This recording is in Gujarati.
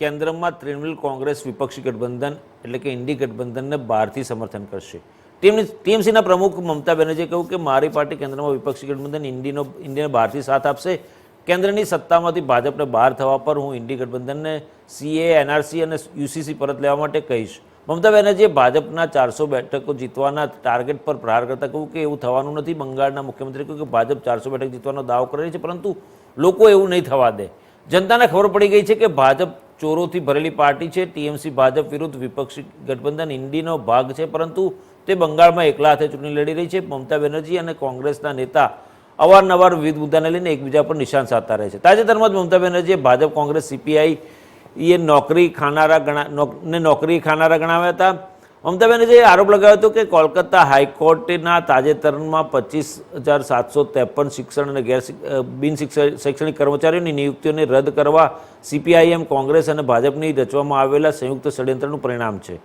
કેન્દ્રમાં તૃણમૂલ કોંગ્રેસ વિપક્ષી ગઠબંધન એટલે કે ઇન્ડી ગઠબંધનને બહારથી સમર્થન કરશે. ટીમની ટીએમસીના પ્રમુખ મમતા બેનર્જીએ કહ્યું કે મારી પાર્ટી કેન્દ્રમાં વિપક્ષી ગઠબંધન ઇન્ડીનો ઇન્ડિયાને બહારથી સાથ આપશે. કેન્દ્રની સત્તામાંથી ભાજપને બહાર થવા પર હું ઇન્ડી ગઠબંધનને સીએ, એનઆરસી અને યુસીસી પરત લેવા માટે કહીશ. મમતા બેનર્જીએ ભાજપના ચારસો બેઠકો જીતવાના ટાર્ગેટ પર પ્રહાર કરતા કહ્યું કે એવું થવાનું નથી. બંગાળના મુખ્યમંત્રી કહ્યું કે ભાજપ ચારસો બેઠક જીતવાનો દાવો કરે છે, પરંતુ લોકો એવું નહીં થવા દે. જનતાને ખબર પડી ગઈ છે કે ભાજપ ચોરોથી ભરેલી પાર્ટી છે. ટીએમસી, ભાજપ વિરુદ્ધ વિપક્ષી ગઠબંધન ઇન્ડીનો ભાગ છે, પરંતુ તે બંગાળમાં એકલા હાથે ચૂંટણી લડી રહી છે. મમતા બેનર્જી અને કોંગ્રેસના નેતા અવારનવાર વિવિધ મુદ્દાને લઈને એકબીજા પર નિશાન સાધતા રહે છે. તાજેતરમાં જ મમતા બેનર્જીએ ભાજપ, કોંગ્રેસ સીપીઆઈ એ નોકરી ખાનારા ગણા ને નોકરી ખાનારા ગણાવ્યા હતા. મમતા બેનર્જીએ આરોપ લગાવ્યો હતો કે કોલકાતા હાઈકોર્ટના તાજેતરમાં પચીસ હજાર સાતસો ત્રેપન શિક્ષણ અને ગેર બિન શિક્ષ- શૈક્ષણિક કર્મચારીઓની નિયુક્તિઓને રદ કરવા સીપીઆઈએમ કોંગ્રેસ અને ભાજપની રચવામાં આવેલા સંયુક્ત ષડયંત્રનું પરિણામ છે.